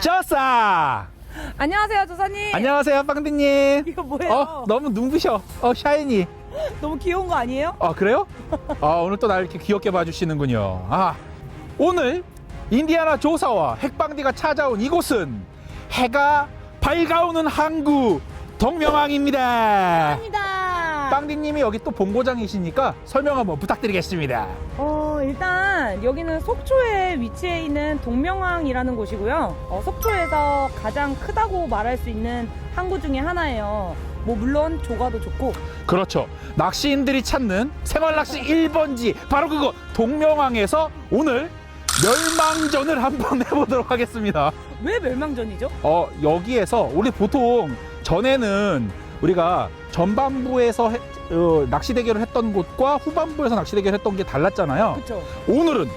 쩌싸! 안녕하세요, 조사님. 안녕하세요, 빵디님. 이거 뭐예요? 어, 너무 눈부셔. 어, 샤이니. 너무 귀여운 거 아니에요? 아, 그래요? 아, 오늘 또 날 이렇게 귀엽게 봐주시는군요. 아, 오늘 인디아나 조사와 핵방디가 찾아온 이곳은 해가 밝아오는 항구 동명항입니다. 감사합니다. 빵디님이 여기 또 본고장이시니까 설명 한번 부탁드리겠습니다. 어, 일단 여기는 속초에 위치해 있는 동명항이라는 곳이고요. 어, 속초에서 가장 크다고 말할 수 있는 항구 중에 하나예요. 뭐 물론 조가도 좋고 그렇죠. 낚시인들이 찾는 생활낚시 1번지 바로 그거 동명항에서 오늘 멸망전을 한번 해보도록 하겠습니다. 왜 멸망전이죠? 어 여기에서 우리 보통 전에는 우리가 전반부에서 해- 어, 낚시 대결을 했던 곳과 후반부에서 낚시 대결을 했던 게 달랐잖아요. 그쵸? 오늘은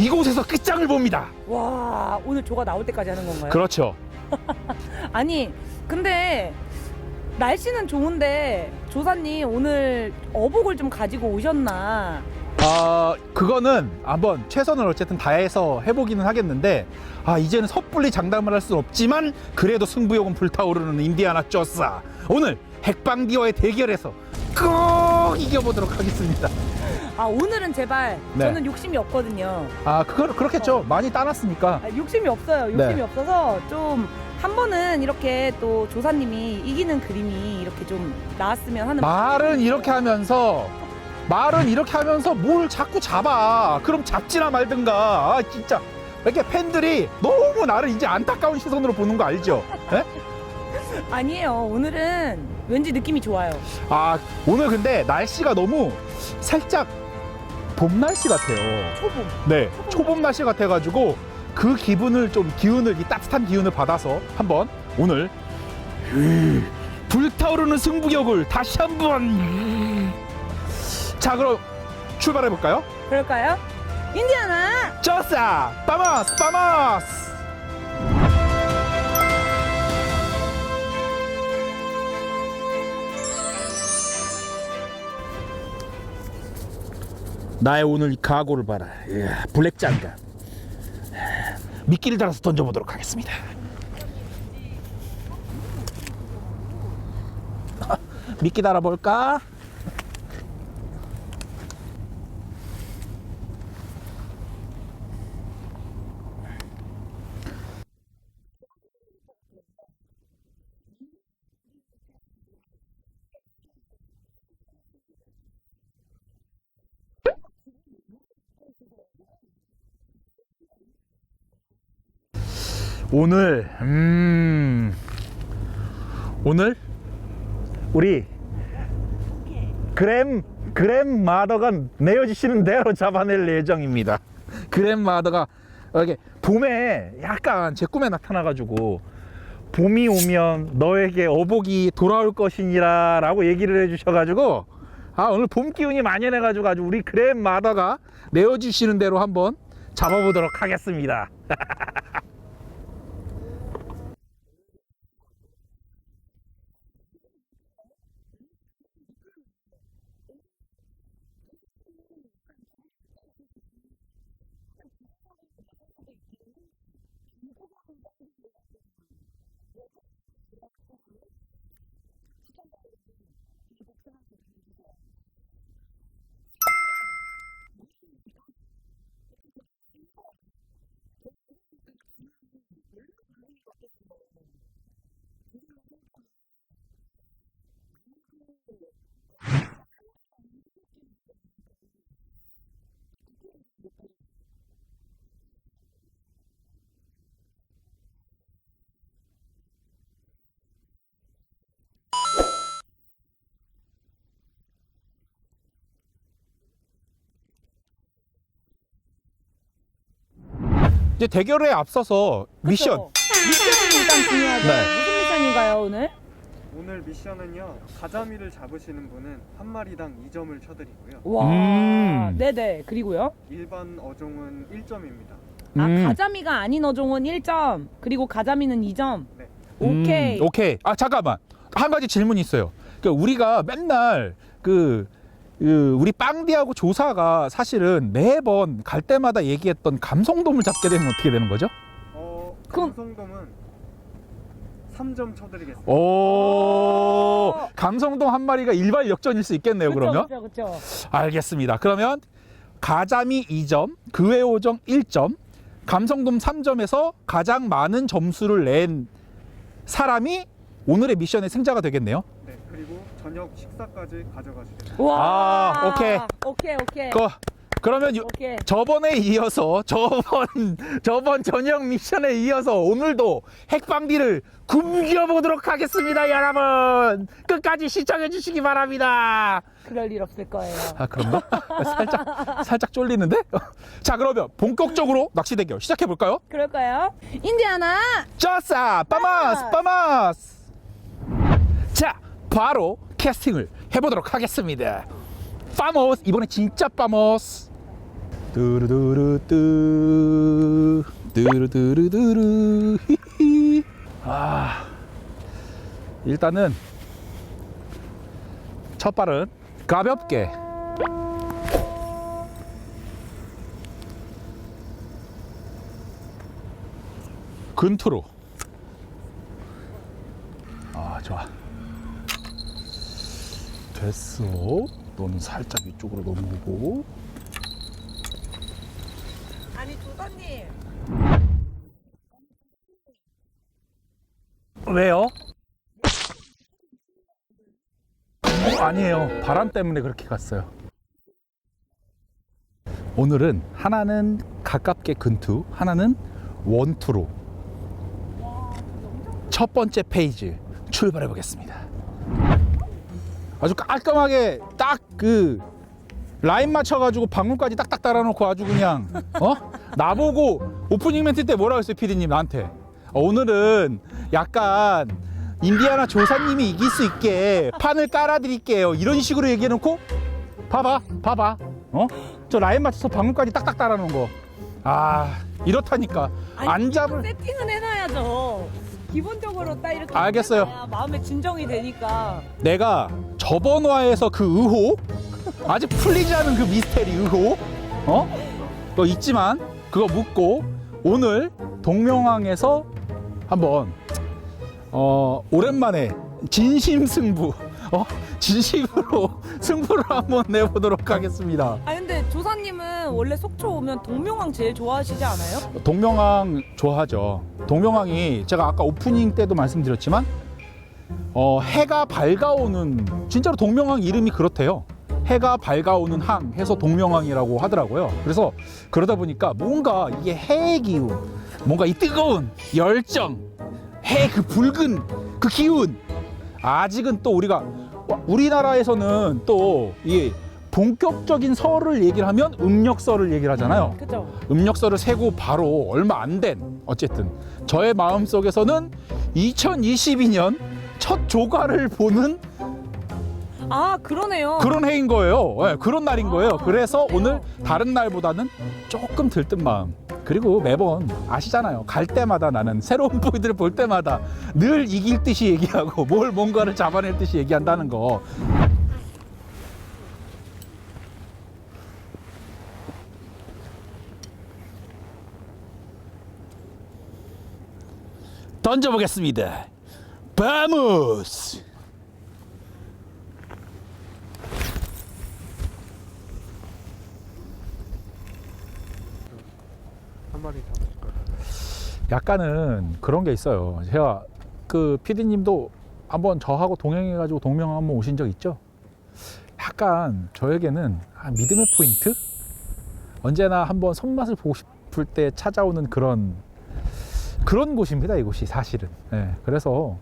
이곳에서 끝장을 봅니다. 와, 오늘 조가 나올 때까지 하는 건가요? 그렇죠. 아니, 근데 날씨는 좋은데 조사님 오늘 어복을 좀 가지고 오셨나? 아 그거는 한번 최선을 어쨌든 다해서 해보기는 하겠는데 아 이제는 섣불리 장담을 할수 없지만 그래도 승부욕은 불타오르는 인디아나 쪼싸 오늘 핵방디와의 대결에서 꼭 이겨보도록 하겠습니다 아, 오늘은 제발 네. 저는 욕심이 없거든요. 아 그거 그렇겠죠 많이 따놨으니까 아, 욕심이 없어요. 욕심이 네. 없어서 좀 한 번은 이렇게 또 조사님이 이기는 그림이 이렇게 좀 나왔으면 하는 말은 이렇게 하면서 말은 이렇게 하면서 뭘 자꾸 잡아 그럼 잡지나 말든가 아 진짜 이렇게 팬들이 너무 나를 이제 안타까운 시선으로 보는 거 알죠? 예? 아니에요. 오늘은 왠지 느낌이 좋아요. 아 오늘 근데 날씨가 너무 살짝 봄 날씨 같아요. 초봄. 네, 초봄 날씨 같아가지고 그 기분을 좀 기운을 이 따뜻한 기운을 받아서 한번 오늘 으, 불타오르는 승부욕을 다시 한번 자 그럼 출발해 볼까요? 그럴까요? 인디아나 쪼싸 빠마스 빠마스 나의 오늘 이 각오를 봐라. 이야, 블랙 장갑 미끼를 달아서 던져보도록 하겠습니다. 미끼 달아볼까? 오늘 음 오늘 우리 그램 그램 마더가 내어주시는 대로 잡아낼 예정입니다. 그램 마더가 이렇게 봄에 약간 제 꿈에 나타나가지고 봄이 오면 너에게 어복이 돌아올 것이니라 라고 얘기를 해주셔가지고 아 오늘 봄 기운이 만연해가지고 아주 우리 그램 마더가 내어주시는 대로 한번 잡아보도록 하겠습니다. 이제 대결에 앞서서 미션? 미션이 일단 중요하죠. 네. 무슨 미션인가요 오늘? 오늘 미션은요 가자미를 잡으시는 분은 한 마리당 2점을 쳐드리고요 와, 음. 네네. 그리고요. 일반 어종은 1점입니다 아 음. 가자미가 아닌 어종은 1점, 그리고 가자미는 2점. 네. 오케이. 음, 오케이. 아 잠깐만. 한 가지 질문이 있어요. 그러니까 우리가 맨날 그, 그 우리 빵디하고 조사가 사실은 매번 갈 때마다 얘기했던 감성돔을 잡게 되면 어떻게 되는 거죠? 어 그럼- 감성돔은 3점 쳐드리겠습니다. 오, 감성동 한 마리가 일발 역전일 수 있겠네요, 그러면. 그렇죠, 그렇죠. 알겠습니다. 그러면 가자미 2점, 그외오정 1점, 감성돔 3점에서 가장 많은 점수를 낸 사람이 오늘의 미션의 승자가 되겠네요. 네, 그리고 저녁 식사까지 가져가시겠습니다. 와, 아, 오케이. 오케이, 오케이. 그, 그러면 요- 오케이. 저번에 이어서 저번 저번 저녁 미션에 이어서 오늘도 핵방비를 굶겨보도록 하겠습니다, 여러분. 끝까지 시청해 주시기 바랍니다. 그럴 일 없을 거예요. 아 그런가? 살짝 살짝 쫄리는데? 자 그러면 본격적으로 낚시 대결 시작해 볼까요? 그럴까요? 인디아나 짜싸 빠마스 빠마스 자 바로 캐스팅을 해보도록 하겠습니다 빠모스 이번에 진짜 빠모스 뚜루두루 뚜. 뚜루두루두루. 히히 아 일단은 첫 발은 가볍게. 근투로. 아 좋아. 됐어. 너는 살짝 이쪽으로 넘기고 조사님. 왜요? 어, 아니에요. 바람 때문에 그렇게 갔어요. 오늘은 하나는 가깝게 근투 하나는 원투로. 첫 번째 페이지 출발해 보겠습니다. 아주 깔끔하게 딱 그 라인 맞춰가지고 방문까지 딱딱 달아놓고 아주 그냥 어 나보고 오프닝 멘트 때 뭐라고 했어요 피디님 나한테 어, 오늘은 약간 인디아나 조사님이 이길 수 있게 판을 깔아드릴게요 이런 식으로 얘기해놓고 봐봐 봐봐 어 저 라인 맞춰서 방문까지 딱딱 달아놓은 거 아 이렇다니까 아니, 안 잡을 세팅은 해놔야죠. 기본적으로 딱 이렇게 알겠어요. 해놔야 마음에 진정이 되니까. 내가 저번 화에서 그 의혹 아직 풀리지 않은 그 미스테리 의혹 어? 그거 있지만 그거 묻고 오늘 동명항에서 한번 어 오랜만에 진심 승부 어 진심으로 승부를 한번 내보도록 하겠습니다. 아 근데 조사님은 원래 속초 오면 동명항 제일 좋아하시지 않아요? 동명항 좋아하죠. 동명항이 제가 아까 오프닝 때도 말씀드렸지만 어, 해가 밝아오는 진짜로 동명항 이름이 그렇대요. 해가 밝아오는 항 해서 동명항이라고 하더라고요. 그래서 그러다 보니까 뭔가 이게 해의 기운, 뭔가 이 뜨거운 열정, 해 그 붉은 그 기운 아직은 또 우리가 와, 우리나라에서는 또이 본격적인 설을 얘기를 하면 음력설을 얘기를 하잖아요. 그죠? 음력서를 세고 바로 얼마 안 된 어쨌든 저의 마음 속에서는 2022년 첫 조가를 보는 아 그러네요. 그런 해인 거예요. 예, 그런 날인 거예요. 아, 그래서? 오늘 다른 날보다는 조금 들뜬 마음. 그리고 매번 아시잖아요. 갈 때마다 나는 새로운 포인트를 볼 때마다 늘 이길 듯이 얘기하고 뭘 뭔가를 잡아낼 듯이 얘기한다는 거. 던져보겠습니다. 바무스! 한 마리 잡으실 거예요. 약간은 그런 게 있어요. 제가 그 PD님도 한번 저하고 동행해가지고 동명 한번 오신 적 있죠? 약간 저에게는 한 믿음의 포인트? 언제나 한번 손맛을 보고 싶을 때 찾아오는 그런 그런 곳입니다. 이곳이 사실은. 예, 그래서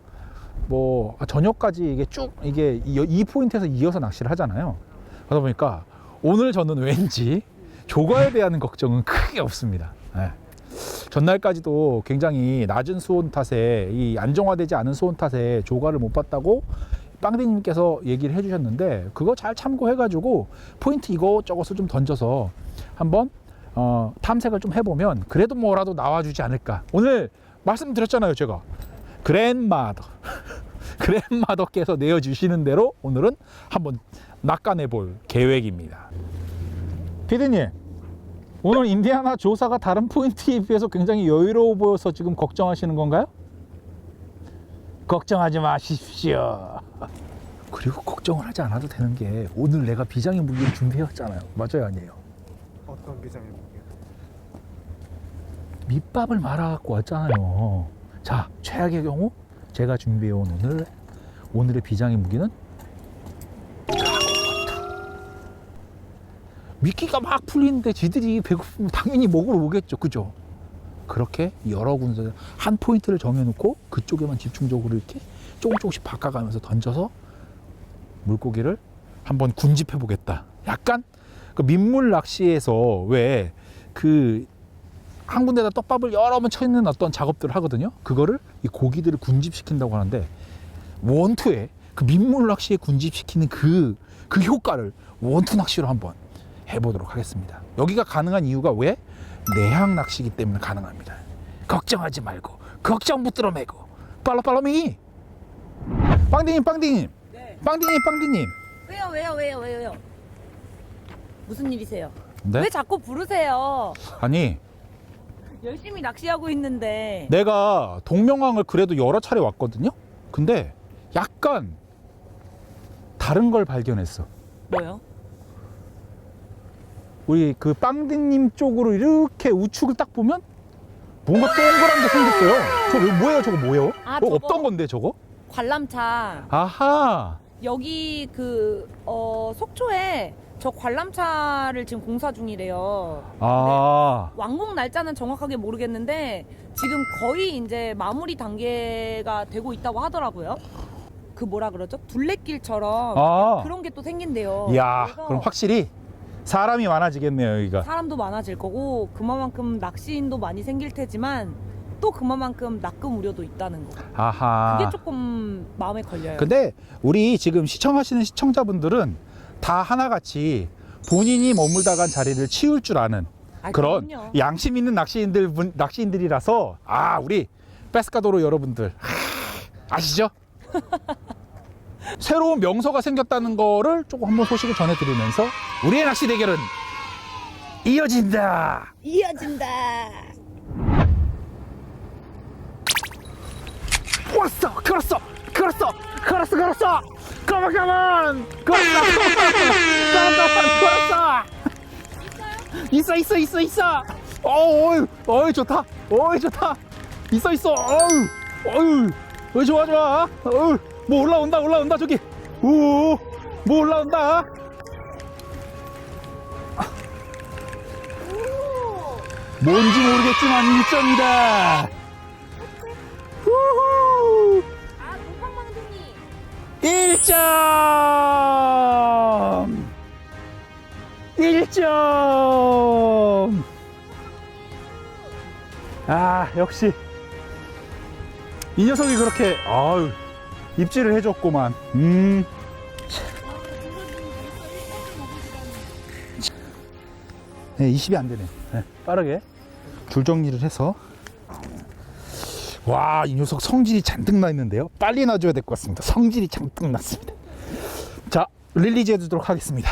뭐 저녁까지 이게 쭉 이게 이, 이 포인트에서 이어서 낚시를 하잖아요. 그러다 보니까 오늘 저는 왠지 조과에 대한 걱정은 크게 없습니다. 예. 전날까지도 굉장히 낮은 수온 탓에 이 안정화되지 않은 수온 탓에 조과를 못 봤다고 빵디님께서 얘기를 해주셨는데 그거 잘 참고해가지고 포인트 이것저것을 좀 던져서 한번 어, 탐색을 좀 해보면 그래도 뭐라도 나와주지 않을까. 오늘 말씀드렸잖아요 제가. 그랜마더. 그랜마더께서 내어주시는 대로 오늘은 한번 낚아내 볼 계획입니다. 피디님 오늘 인디아나 조사가 다른 포인트에 비해서 굉장히 여유로워 보여서 지금 걱정하시는 건가요? 걱정하지 마십시오. 그리고 걱정을 하지 않아도 되는 게 오늘 내가 비장의 무기를 준비해왔잖아요. 맞아요, 아니에요? 어떤 비장의 무기요? 밑밥을 말아갖고 왔잖아요. 자, 최악의 경우 제가 준비해온 오늘 오늘의 비장의 무기는 미끼가 막 풀리는데 지들이 배고프면 당연히 먹으러 오겠죠, 그죠? 그렇게 여러 군데 한 포인트를 정해놓고 그쪽에만 집중적으로 이렇게 조금 조금씩 바꿔가면서 던져서 물고기를 한번 군집해 보겠다. 약간 그 민물 낚시에서 왜 그 한 군데다 떡밥을 여러 번 쳐있는 어떤 작업들을 하거든요. 그거를 이 고기들을 군집시킨다고 하는데 원투에 그 민물 낚시에 군집시키는 그, 그 효과를 원투 낚시로 한번 해보도록 하겠습니다. 여기가 가능한 이유가 왜? 내항 낚시기 때문에 가능합니다. 걱정하지 말고 걱정 붙들어 매고 빨라빨라미 빵디님 빵디님 네. 빵디님 빵디님 왜요 왜요 왜요 왜요? 무슨 일이세요? 네? 왜 자꾸 부르세요? 아니 열심히 낚시하고 있는데. 내가 동명항을 그래도 여러 차례 왔거든요. 근데 약간 다른 걸 발견했어. 뭐요? 우리 그 빵디님 쪽으로 이렇게 우측을 딱 보면 뭔가 동그란 게 생겼어요. 저거 뭐예요? 저거 뭐예요? 아, 어, 저거? 없던 건데 저거? 관람차. 아하. 여기 그 어, 속초에 저 관람차를 지금 공사 중이래요. 아. 완공 날짜는 정확하게 모르겠는데 지금 거의 이제 마무리 단계가 되고 있다고 하더라고요. 그 뭐라 그러죠? 둘레길처럼 아. 그런 게 또 생긴대요. 이야, 그래서 그럼 확실히 사람이 많아지겠네요, 여기가. 사람도 많아질 거고 그만큼 낚시인도 많이 생길 테지만 또 그만큼 낚금 우려도 있다는 거. 아하. 그게 조금 마음에 걸려요. 근데 우리 지금 시청하시는 시청자분들은 다 하나같이 본인이 머물다 간 자리를 치울 줄 아는 아, 그런 그럼요. 양심 있는 낚시인들 분, 낚시인들이라서 아 우리 페스카도로 여러분들 하, 아시죠? 새로운 명소가 생겼다는 거를 조금 한번 소식을 전해드리면서 우리의 낚시 대결은 이어진다. 이어진다. 왔어, 걸었어, 걸었어, 걸었어, 걸었어. 가만, 가만, 걸었어, 가만, 가만, 걸었어. 있어, 있어, 있어, 있어. 어우, 어이, 좋다. 어이, 좋다. 있어, 있어. 어우, 어우, 어이, 좋아, 좋아. 어우, 뭐 올라온다, 올라온다, 저기. 오, 뭐 올라온다. 뭔지 모르겠지만 1점이다. 우후. 아, 동방망둥이. 1점! 1점! 아, 역시. 이 녀석이 그렇게, 아유, 입질을 해줬구만. 음. 네, 20이 안 되네. 네, 빠르게 줄 정리를 해서. 와, 이 녀석 성질이 잔뜩 나 있는데요. 빨리 놔줘야 될 것 같습니다. 성질이 잔뜩 났습니다. 자, 릴리즈 해주도록 하겠습니다.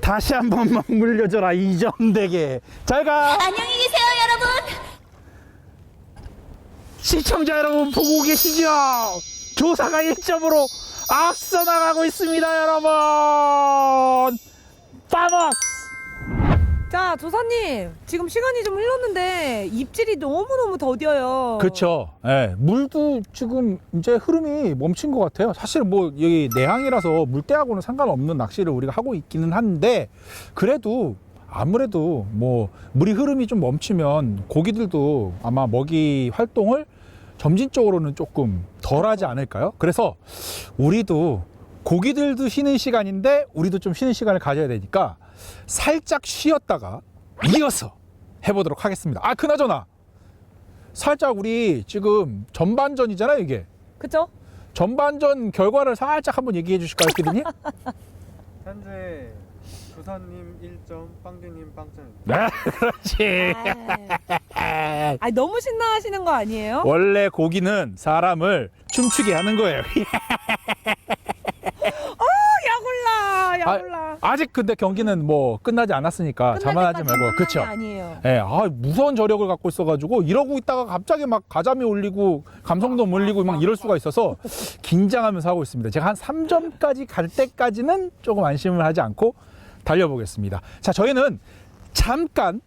다시 한 번만 물려줘라, 이점 되게. 잘 가! 안녕히 계세요, 여러분. 시청자 여러분, 보고 계시죠? 조사가 1점으로 앞서 나가고 있습니다, 여러분! 파머스! 자, 조사님. 지금 시간이 좀 흘렀는데 입질이 너무너무 더뎌요. 그렇죠. 예, 물도 지금 이제 흐름이 멈춘 것 같아요. 사실 뭐 여기 내항이라서 물때하고는 상관없는 낚시를 우리가 하고 있기는 한데 그래도 아무래도 뭐 물이 흐름이 좀 멈추면 고기들도 아마 먹이 활동을 점진적으로는 조금 덜하지 않을까요? 그래서 우리도 고기들도 쉬는 시간인데 우리도 좀 쉬는 시간을 가져야 되니까 살짝 쉬었다가 이어서 해보도록 하겠습니다. 아 그나저나 살짝 우리 지금 전반전이잖아요 이게 그쵸? 전반전 결과를 살짝 한번 얘기해 주실까요 피디님? 현재 조사님 1점, 빵디님 빵점입니다. 네 그렇지 아, 너무 신나하시는 거 아니에요? 원래 고기는 사람을 춤추게 하는 거예요 야골라, 아, 몰라. 아직 근데 경기는 뭐 끝나지 않았으니까 자만하지 말고 그쵸 아니에요. 예, 아, 무서운 저력을 갖고 있어가지고 이러고 있다가 갑자기 막 가자미 올리고 감성도 몰리고 막 이럴 수가 있어서 긴장하면서 하고 있습니다. 제가 한 3점까지 갈 때까지는 조금 안심을 하지 않고 달려보겠습니다. 자, 저희는 잠깐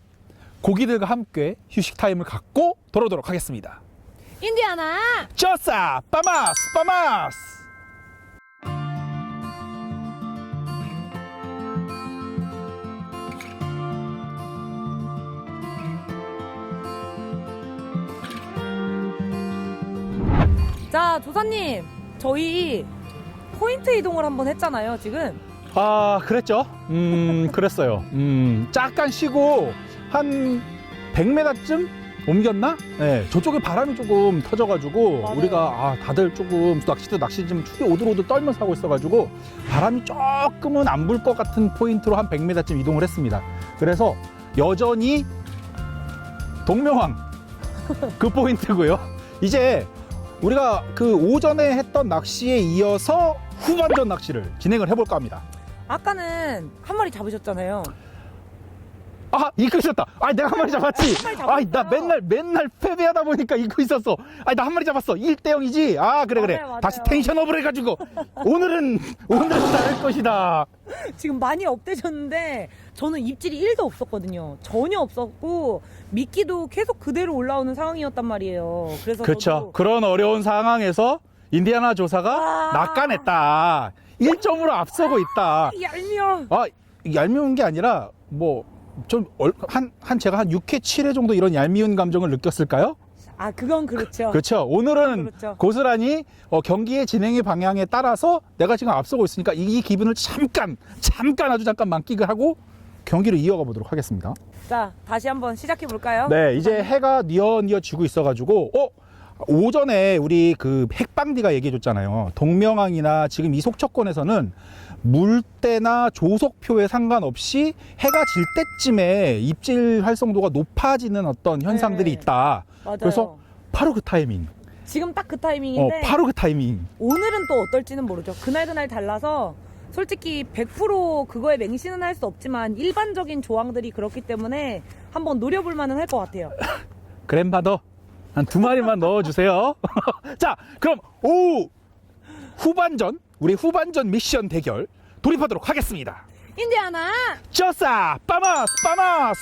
고기들과 함께 휴식 타임을 갖고 돌아오도록 하겠습니다. 인디아나 쪼싸! 빠마스! 빠마스! 자 조사님 저희 포인트 이동을 한번 했잖아요 지금 아, 그랬죠? 음, 그랬어요. 음, 잠깐 쉬고 한 100m쯤 옮겼나? 네, 저쪽에 바람이 조금 터져가지고 맞아요. 우리가 아, 다들 조금 낚시도 낚시 좀 축이 오들오들 떨면서 하고 있어가지고 바람이 조금은 안 불 것 같은 포인트로 한 100m쯤 이동을 했습니다. 그래서 여전히 동명왕 그 포인트고요. 이제 우리가 그 오전에 했던 낚시에 이어서 후반전 낚시를 진행을 해볼까 합니다. 아까는 한 마리 잡으셨잖아요 아 잊고 있었다. 아 내가 한 마리 잡았지. 한 마리 잡았어요. 아이 나 맨날 맨날 패배하다 보니까 잊고 있었어. 아이 나한 마리 잡았어. 1대 0이지. 아 그래 그래. 맞아요, 맞아요. 다시 텐션업을 해가지고 오늘은 오늘은 다를 것이다. 지금 많이 업되셨는데 저는 입질이 1도 없었거든요 전혀 없었고 미끼도 계속 그대로 올라오는 상황이었단 말이에요 그래서 그렇죠. 저도 그런 어려운 상황에서 인디아나 조사가 아. 낚아냈다. 1점으로 앞서고 있다. 얄미워 아 얄미운 게 아니라 뭐 좀 한 한 제가 한 6회 7회 정도 이런 얄미운 감정을 느꼈을까요? 아 그건 그렇죠 그렇죠. 오늘은 그렇죠. 고스란히 어, 경기의 진행의 방향에 따라서 내가 지금 앞서고 있으니까 이, 이 기분을 잠깐 잠깐 아주 잠깐 만끽을 하고 경기를 이어가 보도록 하겠습니다. 자 다시 한번 시작해 볼까요? 네, 이제 해가 뉘어뉘어 지고 있어가지고 어 오전에 우리 그 핵방디가 얘기해 줬잖아요. 동명항이나 지금 이 속초권에서는 물때나 조속표에 상관없이 해가 질 때쯤에 입질 활성도가 높아지는 어떤 현상들이 네. 있다. 맞아요 그래서 바로 그 타이밍. 지금 딱그 어, 타이밍인데 바로 그 타이밍. 오늘은 또 어떨지는 모르죠. 그날 그날 달라서 솔직히 100% 그거에 맹신은 할 수 없지만 일반적인 조항들이 그렇기 때문에 한번 노려볼 만은 할 것 같아요. 그랜파더 한 두 마리만 넣어주세요. 자, 그럼 오 후반전 우리 후반전 미션 대결 돌입하도록 하겠습니다. 인디아나 쪼싸 빠마스 빠마스.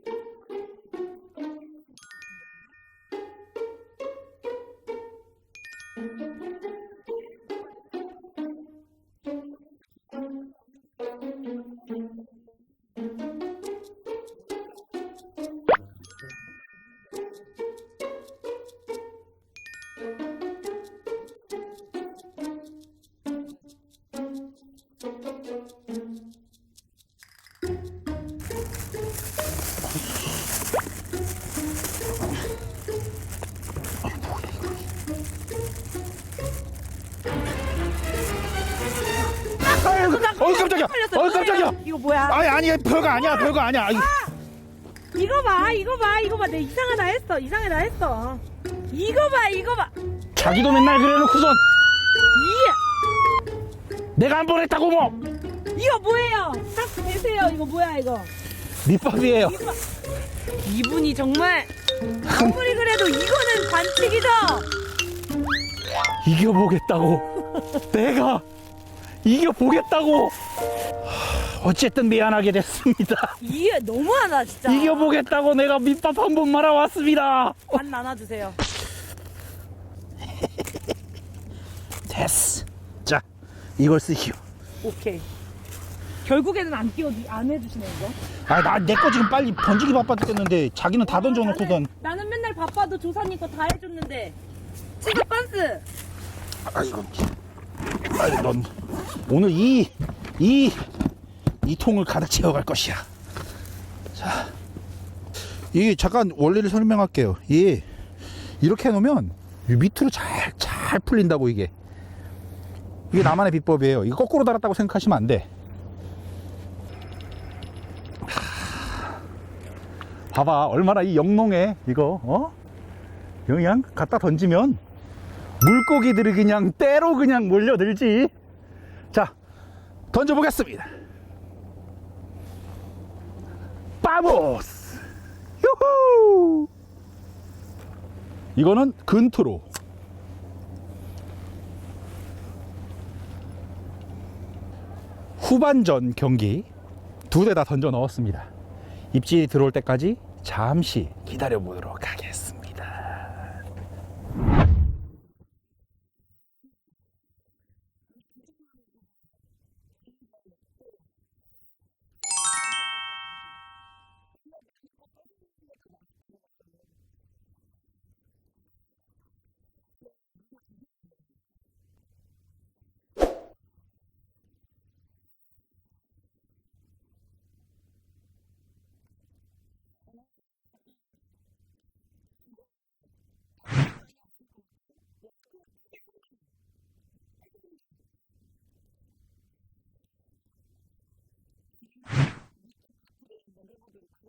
아이고, 어 깜짝이야. 어 깜짝이야. 이거 뭐야? 아니 아니 별거 아니야 별거 아니야. 아이, 이거 봐, 이거 봐, 이거 봐. 내 이상하다 했어, 이상하다 했어. 이거 봐, 이거 봐. 자기도 맨날 그래놓고선 이 내가 한 번 했다고 뭐 이거 뭐예요? 딱 계세요. 이거 뭐야 이거? 밑밥이에요. 이분이 정말 아무리 그래도 이거는 반칙이죠. 이겨보겠다고 내가 이겨보겠다고 하, 어쨌든 미안하게 됐습니다 이게 너무하다 진짜. 이겨보겠다고 내가 밑밥 한 번 말아왔습니다 반 나눠주세요. 됐어 자 이걸 쓰시오 오케이. 결국에는 안 끼워 안 해주시네 이거. 아나 내 거 지금 빨리 던지기 바빠 죽겠는데 자기는 다 던져놓고선 나는, 나는 맨날 바빠도 조사님 거 다 해줬는데. 치즈 반스. 아이고 아이 넌 오늘 이 이, 이 통을 가득 채워갈 것이야. 자 이게 잠깐 원리를 설명할게요. 이 이렇게 해놓으면 이 밑으로 잘 잘 풀린다고 이게. 이게 나만의 비법이에요. 이거 거꾸로 달았다고 생각하시면 안 돼. 봐봐. 얼마나 이 영농에 이거 어? 그냥 갖다 던지면 물고기들이 그냥 때로 그냥 몰려들지. 자, 던져보겠습니다. 빠보스! 유후! 이거는 근투로. 후반전 경기 두 대 다 던져 넣었습니다. 입질이 들어올 때까지 잠시 기다려 보도록 하겠습니다.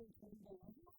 everything